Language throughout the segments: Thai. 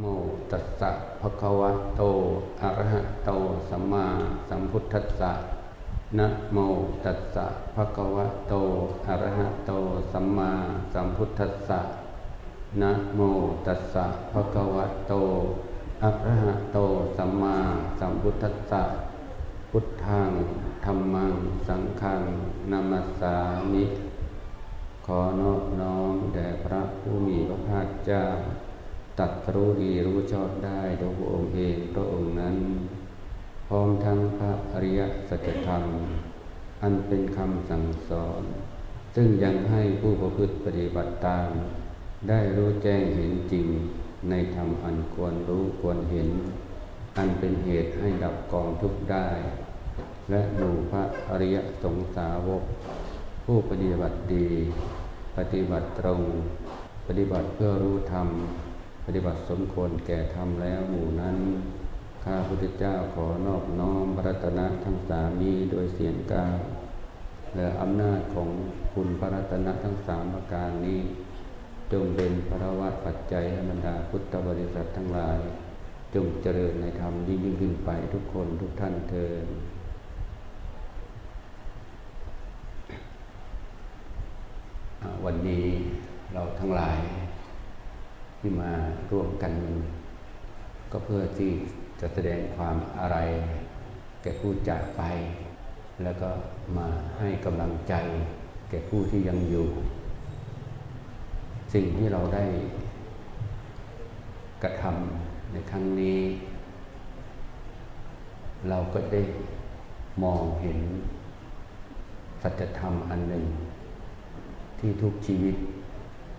โมตัสสะภะคะวะโต อะระหะโต สัมมาสัมพุทธัสสะ นะโมตัสสะภะคะวะโต อะระหะโต สัมมาสัมพุทธัสสะ นะโมตัสสะภะคะวะโต อะระหะโต สัมมาสัมพุทธัสสะ พุทธังธรรมัง สังฆังนามัสสามิ ขอนอบน้อมแด่พระผู้มีพระภาคเจ้า ตัดรู้ดีรู้ชอบได้โดยพระองค์เองพระองค์นั้น พร้อมทั้งพระอริยสัจธรรม อันเป็นคำสั่งสอน ซึ่งยังให้ผู้ประพฤติปฏิบัติตาม ได้รู้แจ้งเห็นจริงในธรรมอันควรรู้ควรเห็น อันเป็นเหตุให้ดับกองทุกข์ได้ และหมู่พระอริยสงสาวก ผู้ปฏิบัติดี ปฏิบัติตรง ปฏิบัติเพื่อรู้ธรรม ปฏิบัติสมควรแก่ธรรมแล้วหมู่นั้น ข้าพุทธเจ้าขอนอบน้อมพระรัตนะทั้งสามนี้โดยเสียงกลาและอำนาจของคุณพระรัตนะทั้งสามประการนี้ จงเป็นพระวัตปัจจัยให้บรรดาพุทธบริษัททั้งหลาย จงเจริญในธรรมยิ่งยิ่งขึ้นไปทุกคนทุกท่านเทินวันนี้เราทั้งหลาย ที่มาร่วมกัน ก็เพื่อที่จะแสดงความอะไรแก่ผู้จากไป แล้วก็มาให้กำลังใจ แก่ผู้ที่ยังอยู่ สิ่งที่เราได้กระทำในครั้งนี้ เราก็ได้มองเห็นสัจธรรมอันหนึ่ง ที่ทุกชีวิต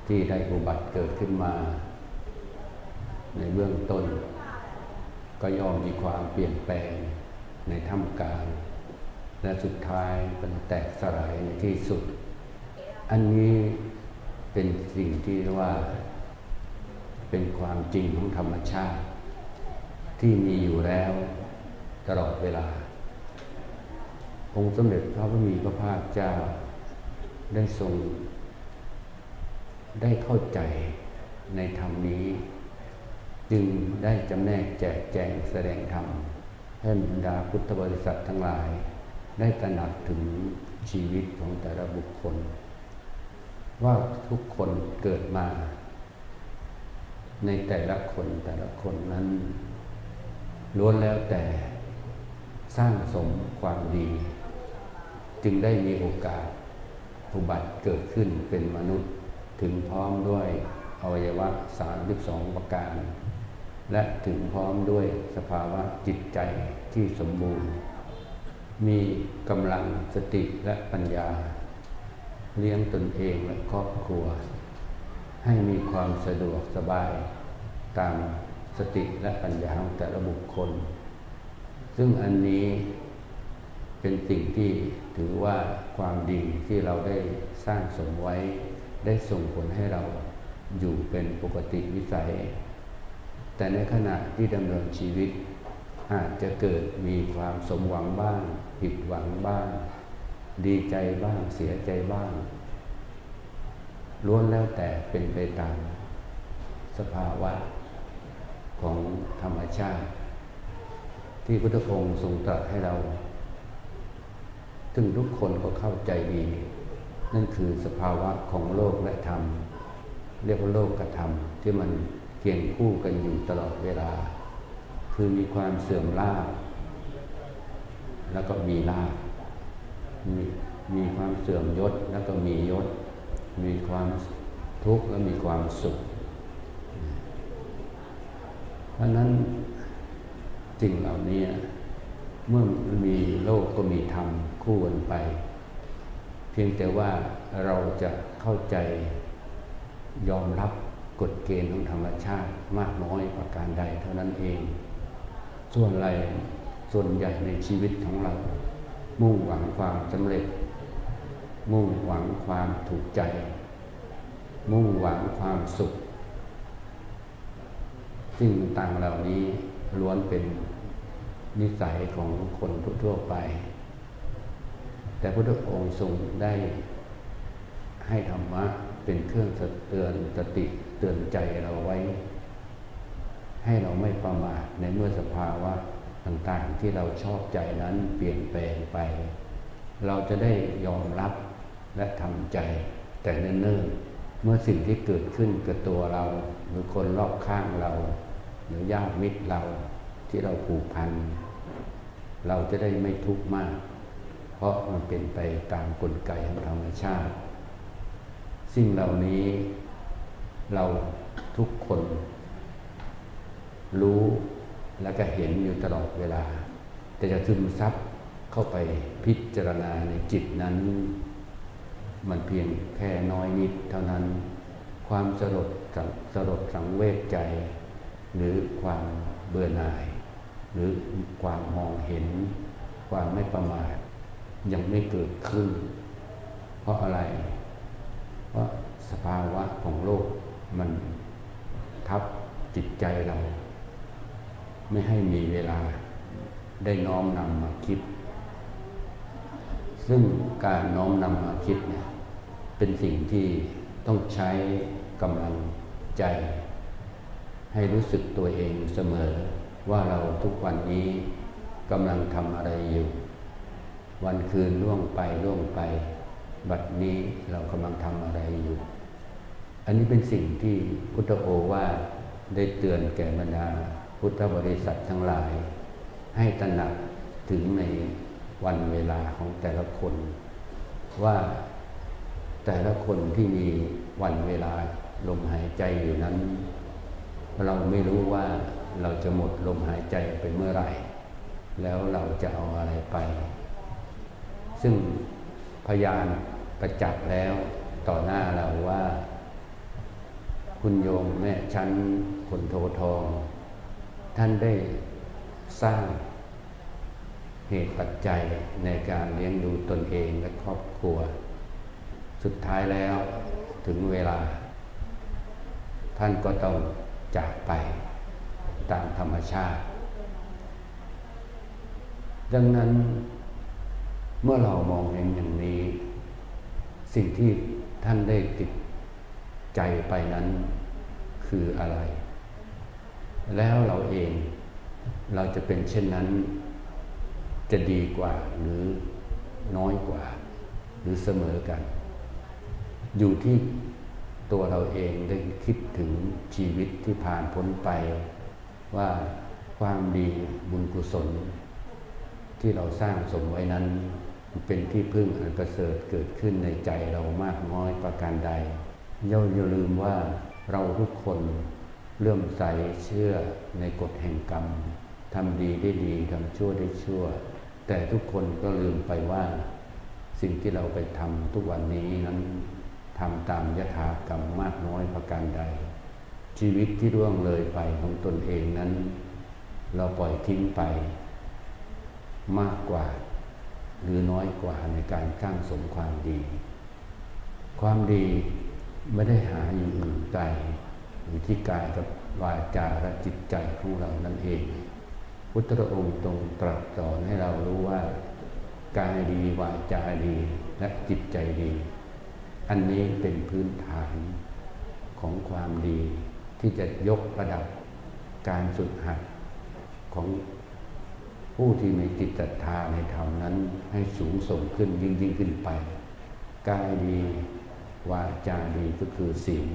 ที่ได้อุบัติเกิดขึ้นมา ในเบื้องต้น ก็ย่อมมีความเปลี่ยนแปลงในท่ามกลาง และสุดท้ายเป็นแตกสลายในที่สุด อันนี้เป็นสิ่งที่เรียกว่า เป็นความจริงของธรรมชาติ ที่มีอยู่แล้วตลอดเวลา องค์สมเด็จพระพุทธมีพระภาคเจ้าได้ทรง ได้เข้าใจในธรรมนี้ จึงได้จำแนกแจกแจงแสดงธรรมให้บรรดาพุทธบริษัททั้งหลาย ได้ตระหนักถึงชีวิตของแต่ละบุคคล ว่าทุกคนเกิดมา ในแต่ละคนแต่ละคนนั้น ล้วนแล้วแต่สร้างสมความดี จึงได้มีโอกาสอุบัติเกิดขึ้นเป็นมนุษย์ถึงพร้อมด้วยอวัยวะ 32 ประการ และถึงพร้อมด้วยสภาวะจิตใจที่สมบูรณ์ มีกำลังสติและปัญญา เลี้ยงตนเองและครอบครัว ให้มีความสะดวกสบายตามสติและปัญญาของแต่ละบุคคล ซึ่งอันนี้เป็นสิ่งที่ถือว่าความดีที่เราได้สร้างสมไว้ ได้ส่งผลให้เราอยู่เป็นปกติวิสัย แต่ในขณะที่ดำเนินชีวิต อาจจะเกิดมีความสมหวังบ้าง ผิดหวังบ้าง ดีใจบ้างเสียใจบ้างล้วนแล้วแต่เป็นไปตามสภาวะของธรรมชาติ ที่พุทธองค์ทรงตรัสให้เรา ซึ่งทุกคนก็เข้าใจดี นั่นคือสภาวะของโลกและธรรม เรียกว่าโลกกับธรรมที่มัน เกี่ยงคู่กันอยู่ตลอดเวลา คือมีความเสื่อมลาภแล้วก็มีลาภมีมีความเสื่อมยศแล้วก็มียศ มีความทุกข์และมีความสุข เพราะนั้นสิ่งเหล่านี้เมื่อมีโลกก็มีธรรมคู่กันไป เพียงแต่ว่าเราจะเข้าใจยอมรับ กฎเกณฑ์ของธรรมชาติมากน้อยประการใดเท่านั้นเอง ส่วนอะไรส่วนใหญ่ในชีวิตของเรา มุ่งหวังความสำเร็จ มุ่งหวังความถูกใจ มุ่งหวังความสุขสิ่งต่างเหล่านี้ล้วนเป็นนิสัยของคนทั่วไป แต่พระพุทธองค์ทรงได้ให้ธรรมะเป็นเครื่องเตือนสติ เตือนใจเราไว้ ให้เราไม่ประมาทในเมื่อสภาวะต่างๆที่เราชอบใจนั้นเปลี่ยนแปลงไป เราจะได้ยอมรับและทำใจแต่เนิ่นๆเมื่อสิ่งที่เกิดขึ้นกับตัวเรา หรือคนรอบข้างเรา หรือญาติมิตรเราที่เราผูกพัน เราจะได้ไม่ทุกข์มาก เพราะมันเป็นไปตามกลไกของธรรมชาติ สิ่งเหล่านี้ เราทุกคน รู้และก็เห็นอยู่ตลอดเวลา แต่จะซึมซับเข้าไปพิจารณาในจิตนั้น มันเพียงแค่น้อยนิดเท่านั้น ความสลดสังสลดสังเวชใจ หรือความเบื่อหน่าย หรือความมองเห็น ความไม่ประมาทยังไม่เกิดขึ้น เพราะอะไร เพราะสภาวะของโลก มันทับจิตใจเรา ไม่ให้มีเวลาได้น้อมนำมาคิด ซึ่งการน้อมนำมาคิดเนี่ยเป็นสิ่งที่ต้องใช้กำลังใจ ให้รู้สึกตัวเองเสมอ ว่าเราทุกวันนี้กำลังทำอะไรอยู่ วันคืนล่วงไปล่วงไป บัดนี้เรากำลังทำอะไรอยู่ อันนี้เป็นสิ่งที่พุทธโอวาทได้เตือนแก่บรรดาพุทธบริษัททั้งหลาย ให้ตระหนักถึงในวันเวลาของแต่ละคน ว่าแต่ละคนที่มีวันเวลาลมหายใจอยู่นั้น เราไม่รู้ว่าเราจะหมดลมหายใจไปเมื่อไหร่ แล้วเราจะเอาอะไรไป ซึ่งพยานประจักษ์แล้วต่อหน้าเราว่า คุณโยมแม่ชั้นคนโททอง ท่านได้สร้างเหตุปัจจัยในการเลี้ยงดูตนเองและครอบครัว สุดท้ายแล้วถึงเวลา ท่านก็ต้องจากไปตามธรรมชาติ ดังนั้นเมื่อเรามองเห็นอย่างนี้ สิ่งที่ท่านได้ติด ใจไปนั้นคืออะไร แล้วเราเองเราจะเป็นเช่นนั้น จะดีกว่าหรือน้อยกว่า หรือเสมอกัน อยู่ที่ตัวเราเองได้คิดถึงชีวิตที่ผ่านพ้นไป ว่าความดีบุญกุศล ที่เราสร้างสมไว้นั้น เป็นที่พึ่งอันประเสริฐเกิดขึ้นในใจเรามากน้อยประการใด ย่าอย่าลืมว่าเราทุกคนเลื่อมใสเชื่อในกฎแห่งกรรมทำดีได้ดีทำชั่วได้ชั่ว แต่ทุกคนก็ลืมไปว่า สิ่งที่เราไปทำทุกวันนี้นั้นทำตามยถากรรมมากน้อยประการใด ชีวิตที่ร่วงเลยไปของตนเองนั้น เราปล่อยทิ้งไป มากกว่า หรือน้อยกว่าในการสร้างสมความดี ความดี ไม่ได้หาอยู่อื่นไกลอยู่ที่กายกับวาจาและจิตใจของเรานั่นเอง พุทธองค์ตรงตรัสสอนให้เรารู้ว่ากายดีวาจาดีและจิตใจดี อันนี้เป็นพื้นฐานของความดีที่จะยกระดับการฝึกหัดของผู้ที่มีจิตศรัทธาในธรรมนั้นให้สูงส่งขึ้นยิ่งยิ่งขึ้นไป กายดี วาจาดีก็คือศีล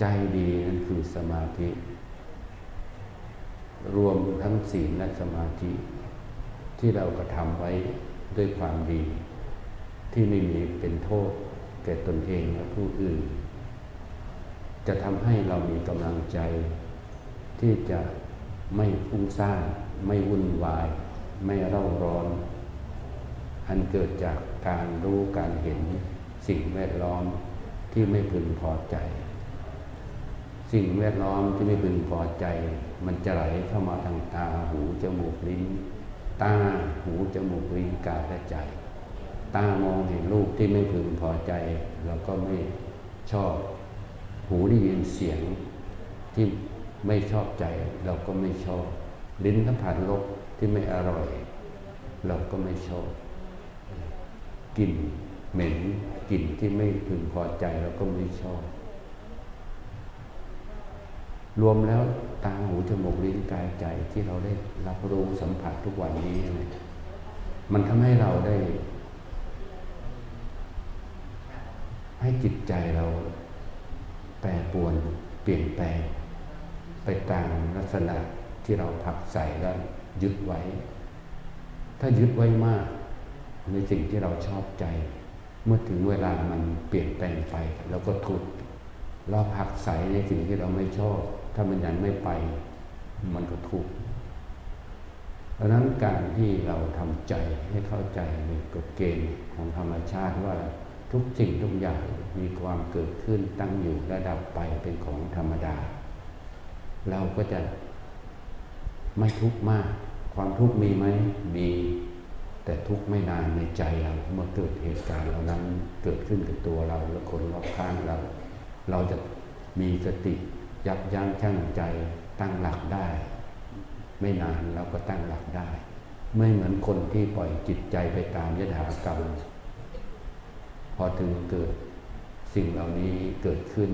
ใจดีนั่นคือสมาธิ รวมทั้งศีลและสมาธิ ที่เรากระทำไว้ด้วยความดี ที่ไม่มีเป็นโทษ แก่ตนเองและผู้อื่น จะทำให้เรามีกำลังใจ ที่จะไม่ฟุ้งซ่านไม่วุ่นวาย ไม่เร่าร้อน อันเกิดจากการรู้การเห็น สิ่งแวดล้อมที่ไม่พึงพอใจ สิ่งแวดล้อมที่ไม่พึงพอใจ มันจะไหลเข้ามาทางตาหูจมูกลิ้น ตาหูจมูกลิ้นกายและใจ ตามองเห็นรูปที่ไม่พึงพอใจเราก็ไม่ชอบ หูได้ยินเสียงที่ไม่ชอบใจเราก็ไม่ชอบ ลิ้นสัมผัสรสที่ไม่อร่อย เราก็ไม่ชอบกลิ่นเหม็น กลิ่นที่ไม่พึงพอใจเราก็ไม่ชอบ รวมแล้วตาหูจมูกลิ้นกายใจที่เราได้รับรู้สัมผัสทุกวันนี้นมันทำให้เราได้ ให้จิตใจเราแปรปรวนเปลี่ยนแปลง ไปตามลักษณะที่เราผักใส่แล้วยึดไว้ ถ้ายึดไว้มากในสิ่งที่เราชอบใจ เมื่อถึงเวลามันเปลี่ยนแปลงไปเราก็ทุกข์เราผักใสในสิ่งที่เราไม่ชอบ ถ้ามันยังไม่ไป มันก็ทุกข์ดังนั้นการที่เราทำใจให้เข้าใจในกฎเกณฑ์ของธรรมชาติว่าทุกสิ่งทุกอย่างมีความเกิดขึ้นตั้งอยู่และดับไปเป็นของธรรมดา เราก็จะไม่ทุกข์มาก ความทุกข์มีไหมมี แต่ทุกไม่นานในใจเราเมื่อเกิดเหตุการณ์เหล่านั้นเกิดขึ้นกับตัวเราและคนรอบข้างเรา เราจะมีสติยับยั้งชั่งใจตั้งหลักได้ ไม่นานเราก็ตั้งหลักได้ ไม่เหมือนคนที่ปล่อยจิตใจไปตามยถากรรมพอถึงเกิดสิ่งเหล่านี้เกิดขึ้น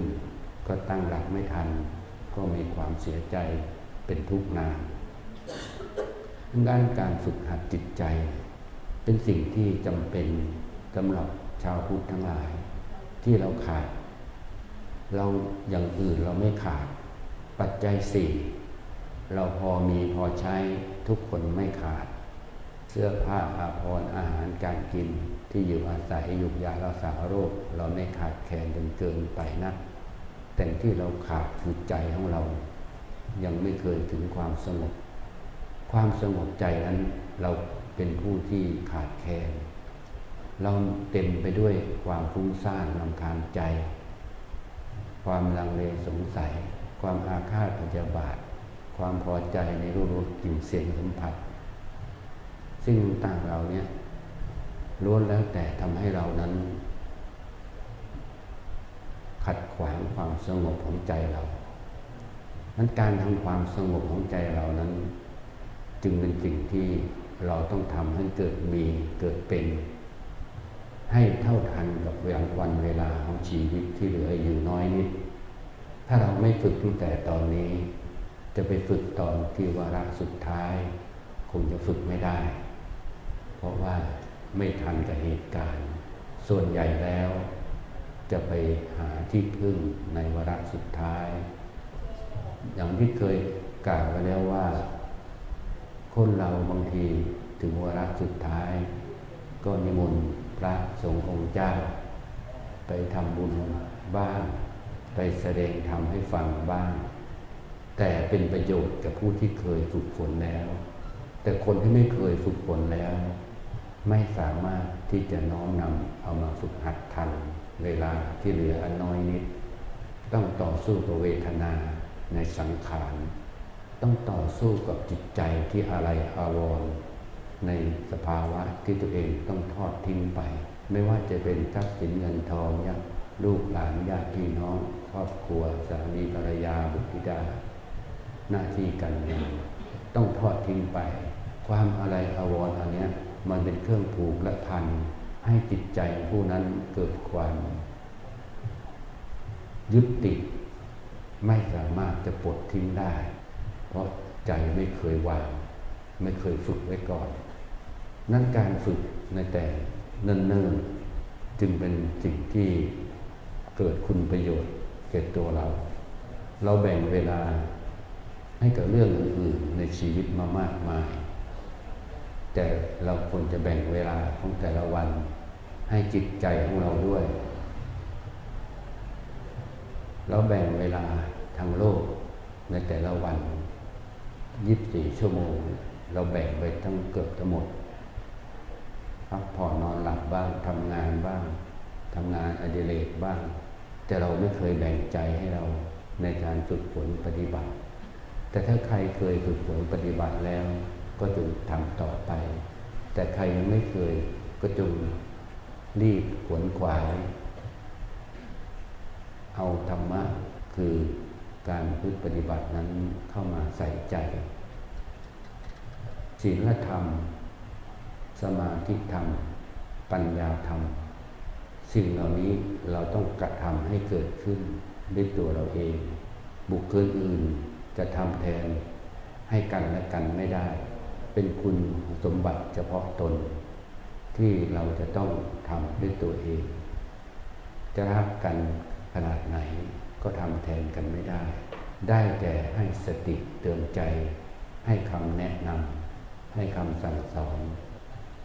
ก็ตั้งหลักไม่ทัน ก็มีความเสียใจเป็นทุกข์นานด้านการฝึกหัดจิตใจ เป็นสิ่งที่จำเป็นสำหรับชาวพุทธทั้งหลาย ที่เราขาด เราอย่างอื่นเราไม่ขาด ปัจจัยสี่เราพอมีพอใช้ทุกคนไม่ขาด เสื้อผ้าอาภรณ์อาหารการกินที่อยู่อาศัยยุกยารักษาโรค เราไม่ขาดแคลนจนเกินไปนะแต่ที่เราขาดคือใจของเรา ยังไม่เคยถึงความสงบ ความสงบใจนั้นเรา เป็นผู้ที่ขาดแคลนเราเต็มไปด้วยความฟุ้งซ่านลำคาญใจ ความลังเลสงสัย ความอาฆาตพยาบาท ความพอใจในรูปรสกลิ่นเสียงสัมผัส ซึ่งต่างเราเนี่ยล้วนแล้วแต่ทำให้เรานั้น ขัดขวางความสงบของใจเรานั้นการทำความสงบของใจเรานั้น จึงเป็นสิ่งที่ เราต้องทำให้เกิดมีเกิดเป็น ให้เท่าทันกับเวลาวันเวลาของชีวิตที่เหลืออยู่น้อยนิด ถ้าเราไม่ฝึกตั้งแต่ตอนนี้ จะไปฝึกตอนที่วาระสุดท้าย คงจะฝึกไม่ได้ เพราะว่าไม่ทันกับเหตุการณ์ ส่วนใหญ่แล้ว จะไปหาที่พึ่งในวาระสุดท้าย อย่างที่เคยกล่าวไว้แล้วว่า คนเราบางทีถึงวาระสุดท้าย ก็นิมนต์พระสงฆ์องค์เจ้า ไปทำบุญบ้าง ไปแสดงธรรมให้ฟังบ้าง แต่เป็นประโยชน์กับผู้ที่เคยฝึกฝนแล้ว แต่คนที่ไม่เคยฝึกฝนแล้ว ไม่สามารถที่จะน้อมนำเอามาฝึกหัดทันเวลาที่เหลืออันน้อยนิด ต้องต่อสู้กับเวทนาในสังขาร ต้องต่อสู้กับจิตใจที่อะไรอาวรณ์ในสภาวะที่ตัวเองต้องทอดทิ้งไป ไม่ว่าจะเป็นทรัพย์สินเงินทองยลูกหลานญาติพี่น้องครอบครัวสามีภรรยาบุตรธิดา หน้าที่การงานต้องทอดทิ้งไป ความอะไรอาวรณ์อันนี้มันเป็นเครื่องผูกและพันให้จิตใจผู้นั้นเกิดความยึดติดไม่สามารถจะปลดทิ้งได้ ราะใจไม่เคยวาง ไม่เคยฝึกไว้ก่อน นั้นการฝึกในแต่เนิ่นๆ จึงเป็นสิ่งที่เกิดคุณประโยชน์แก่ตัวเรา เราแบ่งเวลาให้กับเรื่องอื่นๆในชีวิตมามากมาย แต่เราควรจะแบ่งเวลาของแต่ละวัน ให้จิตใจของเราด้วย เราแบ่งเวลาทางโลกในแต่ละวัน 24ชั่วโมง เราแบ่งไปทั้งเกือบทั้งหมดพักผ่อนนอนหลับบ้างทำงานบ้างทำงานอดิเรกบ้าง แต่เราไม่เคยแบ่งใจให้เราในการฝึกฝนปฏิบัติ แต่ถ้าใครเคยฝึกฝนปฏิบัติแล้ว ก็จงทำต่อไป แต่ใครยังไม่เคยก็จงรีบขวนขวาย เอาธรรมะคือ การพึ่ปฏิบัตินั้นเข้ามาใส่ใจศีลธรรม สมาธิธรรม ปัญญาธรรม สิ่งเหล่านี้เราต้องกระทำให้เกิดขึ้นด้วยตัวเราเอง บุคคลอื่นจะทำแทนให้กันและกันไม่ได้ เป็นคุณสมบัติเฉพาะตน ที่เราจะต้องทำด้วยตัวเอง จะรักกันขนาดไหน ก็ทำแทนกันไม่ได้ ได้แต่ให้สติเตือนใจ ให้คำแนะนำให้คำสั่งสอน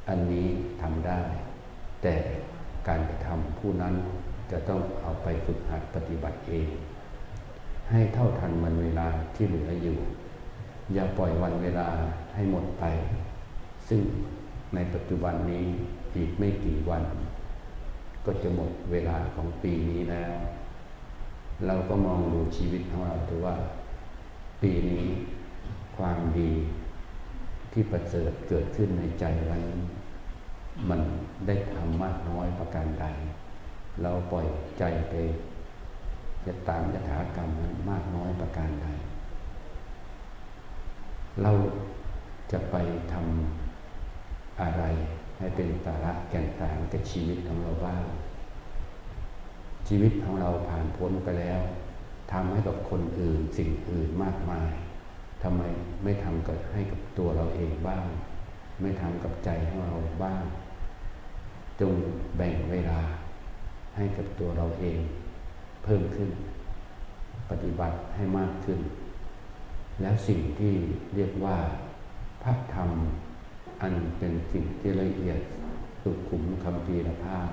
อันนี้ทำได้ แต่การกระทำผู้นั้นจะต้องเอาไปฝึกหัดปฏิบัติเอง ให้เท่าทันมันเวลาที่เหลืออยู่ อย่าปล่อยวันเวลาให้หมดไป ซึ่งในปัจจุบันนี้อีกไม่กี่วัน ก็จะหมดเวลาของปีนี้แล้ว เราก็มองดูชีวิตของเราดูว่า ปีนี้ความดีที่ประเสริฐเกิดขึ้นในใจเรามันได้ทำมากน้อยประการใด เราปล่อยใจไปจะตามยถากรรมนั้นมากน้อยประการใด เราจะไปทำอะไรให้เป็นสาระแก่นสารกับชีวิตของเราบ้าง ชีวิตของเราผ่านพ้นไปแล้วทำให้กับคนอื่นสิ่งอื่นมากมายทำไมไม่ทำกับให้กับตัวเราเองบ้าง ไม่ทำกับใจของเราบ้าง จงแบ่งเวลาให้กับตัวเราเอง เพิ่มขึ้น ปฏิบัติให้มากขึ้น แล้วสิ่งที่เรียกว่าพระธรรมอันเป็นสิ่งที่ละเอียดสุขุมคำพีรภาพ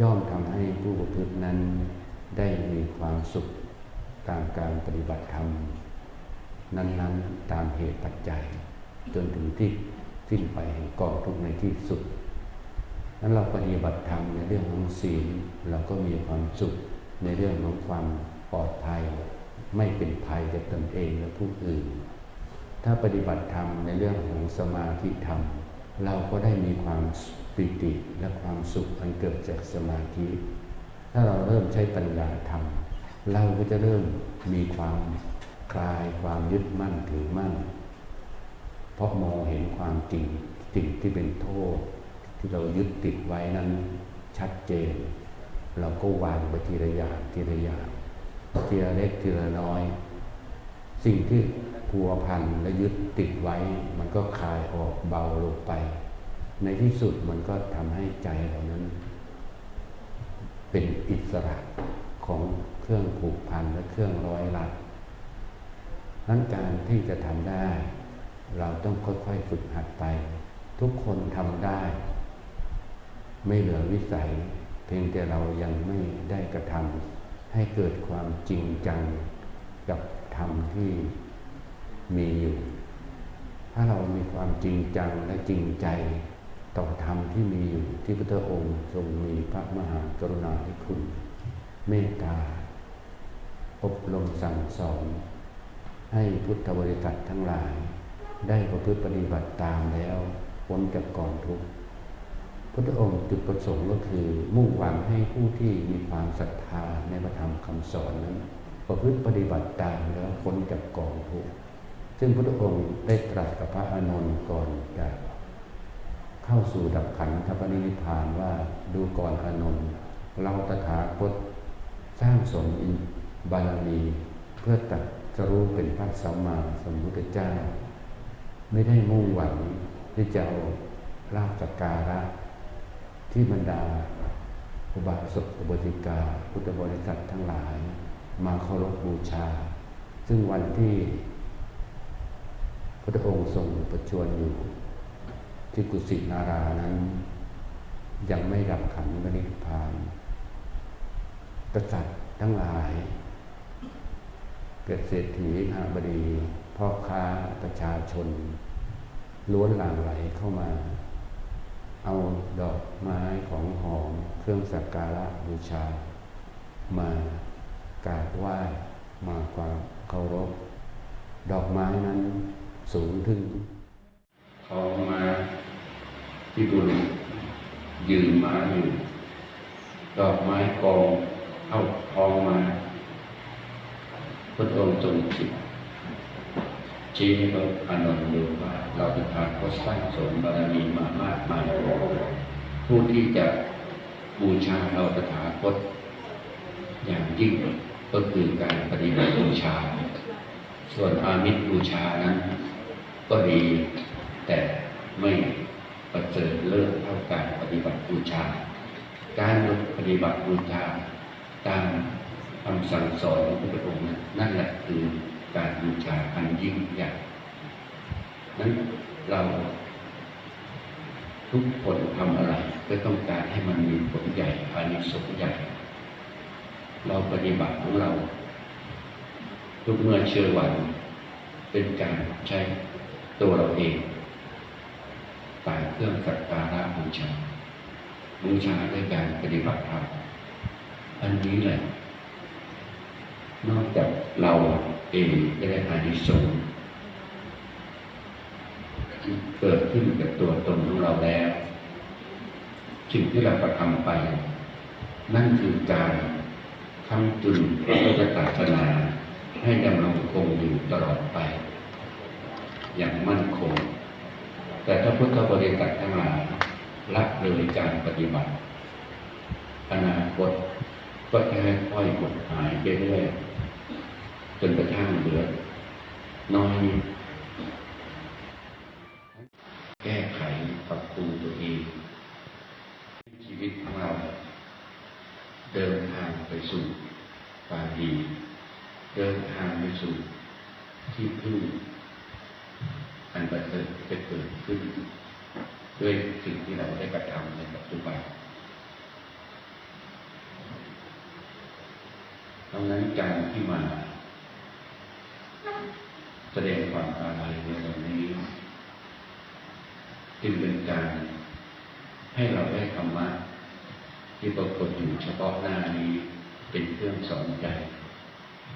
ย่อมทำให้ผู้ประพฤตินั้นได้มีความสุขตามการปฏิบัติธรรม นั้นๆตามเหตุปัจจัย จนถึงที่สิ้นไปแห่งกองทุกในที่สุด นั้นเราปฏิบัติธรรมในเรื่องของศีลเราก็มีความสุขในเรื่องของความปลอดภัย ไม่เป็นภัยกับตนเองและผู้อื่น ถ้าปฏิบัติธรรมในเรื่องของสมาธิธรรม เราก็ได้มีความ ปิติและความสุขอันเกิดจากสมาธิ ถ้าเราเริ่มใช้ปัญญาธรรมเราก็จะเริ่มมีความคลายความยึดมั่นถือมั่น เพราะมองเห็นความจริงสิ่งที่เป็นโทษ ที่เรายึดติดไว้นั้นชัดเจน เราก็วางไปทีละอย่างทีละอย่างทีละเล็กทีละน้อย สิ่งที่พัวพันและยึดติดไว้ มันก็คลายออกเบาลงไป ในที่สุดมันก็ทำให้ใจเรานั้น เป็นอิสระของเครื่องผูกพันและเครื่องร้อยลัดนั้นการที่จะทำได้ เราต้องค่อยๆฝึกหัดไป ทุกคนทำได้ ไม่เหลือวิสัย เพียงแต่เรายังไม่ได้กระทำให้เกิดความจริงจังกับธรรมที่มีอยู่ ถ้าเรามีความจริงจังและจริงใจ ต่อธรรมที่มีอยู่ที่พระองค์ทรงมีพระมหากรุณาธิคุณ เมตตา อบรมสั่งสอน ให้พุทธบริษัททั้งหลาย ได้ประพฤติปฏิบัติตามแล้วพ้นจากกองทุกข์พระองค์จุดประสงค์ก็คือมุ่งหวังให้ผู้ที่มีความศรัทธาในพระธรรมคำสอนนั้น ประพฤติปฏิบัติตามแล้วพ้นจากกองทุกข์ซึ่งพระองค์ได้ตรัสกับพระอานนท์ก่อนจะ เข้าสู่ดับขันธปรินิพพานว่าดูก่อนอานนท์เราตถาคตสร้างสมอินบารมีเพื่อตัดจะรู้เป็นพระสัมมาสัมพุทธเจ้า ไม่ได้มุ่งหวังที่จะเอาลาภสักการะ ที่บรรดาอุบาสกอุบาสิกา พุทธบริษัททั้งหลาย มาเคารพบูชา ซึ่งวันที่พระองค์ทรงประชวรอยู่ ที่กุสินารานั้น ยังไม่ดับขันธนิพพานกษัตริย์ทั้งหลาย เกิดเศรษฐีอาบดี พ่อค้าประชาชน ล้วนหลั่งไหลเข้ามา เอาดอกไม้ของหอมเครื่องสักการะบูชา มากราบไหว้มาความเคารพ ดอกไม้นั้นสูงถึง ท้องมาที่บุญยืนมาอยู่ดอกไม้กองเข้าทองมาพระองค์ทรงจิตชี้ให้เราอานนท์ดูว่าเราจะผ่านก็สร้างสมบารมีมามากมายผู้ที่จะบูชาเราตถาคตอย่างยิ่งก็คือการปฏิบัติบูชา ส่วนอามิตรบูชานั้นก็ดี แต่ไม่ประเสริฐเลิศเท่าการปฏิบัติบูชา การปฏิบัติบูชาตามคำสั่งสอนของพระองค์นั้นนั่นแหละคือการบูชาอันยิ่งใหญ่นั้นเรา ทุกคนทำอะไรก็ต้องการให้มันมีผลใหญ่อานิสงส์ใหญ่ เราปฏิบัติของเรา ทุกเมื่อเชื่อวัน เป็นการใช้ตัวเราเอง ตามเครื่องสักการะบูชาบูชาด้วยการปฏิบัติธรรมอันนี้แหละ นอกจากเราเองจะได้อานิสงส์เกิดขึ้นกับตัวตนของเราแล้วสิ่งที่เรากระทำไป นั่นคือการทำจุนพระพุทธศาสนาให้ดำรงคงอยู่ตลอดไป อย่างมั่นคง แต่ถ้าพุทธบริษัททั้งหลายละเลยการปฏิบัติ อนาคตก็จะค่อยหดหายไปเรื่อยจนกระทั่งเหลือน้อยนิดแก้ไขปรับปรุงตัวเอง ชีวิตของเรา เดินทางไปสู่ความดี เดินทางไปสู่ที่พึ่ง อันเสริฐจะเกิดขึ้น ด้วยสิ่งที่เราได้กระทำในปัจจุบันดังนั้นการที่มา แสดงความอาลัยในวันนี้จึงเป็นการให้เราได้ธรรมะที่ปรากฏอยู่เฉพาะหน้านี้เป็นเครื่องสอนใจ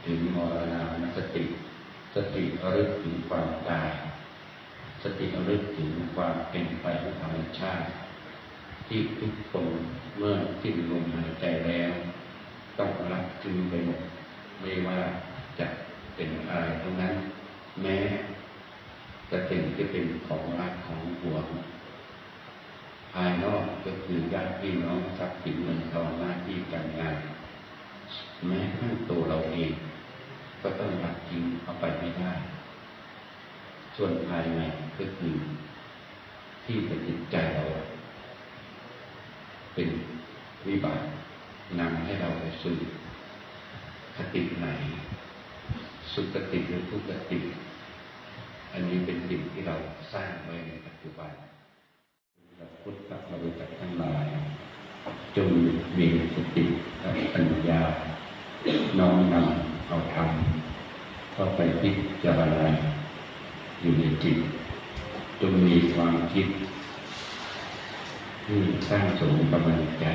ถึงมรณานสติ สติระลึกถึงความตาย สติระลึกถึงความเป็นไปของธรรมชาติ ที่ทุกคนเมื่อสิ้นลมหายใจแล้ว ต้องรับถึงไปหมดไม่ว่าจะเป็นอะไรทั้งนั้น แม้จะเป็นจะเป็นของรักของหวงภายนอกก็คือญาติพี่น้องทรัพย์สินเงินทองหน้าที่การงาน แม้ทั้งตัวเราเอง ก็ต้องรับทิ้งเอาไปไม่ได้ ส่วนภายในก็คือที่เป็นจิตใจเรา เป็นวิบากนำให้เราไปสู่คติไหน สุคติหรือทุกติ อันนี้เป็นสิ่งที่เราสร้างไว้ในปัจจุบันเราพุทธบริษัททั้งหลายจงมีสติและปัญญาน้อมนำเอาธรรมเข้าไปพิจารณา อยู่ในจิตจงมีความคิด ที่สร้างสมกำลังใจ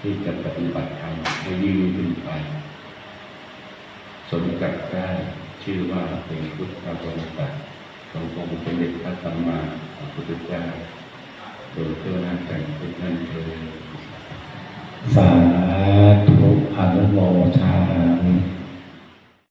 ที่จะปฏิบัติธรรมให้ยิ่งขึ้นไป สมกับได้ชื่อว่าเป็นพุทธบริษัทขององค์สมเด็จพระสัมมาสัมพุทธเจ้าโดยเพื่อนั่นกันทุกนั่นเถิดสาธุอนุโมทามิ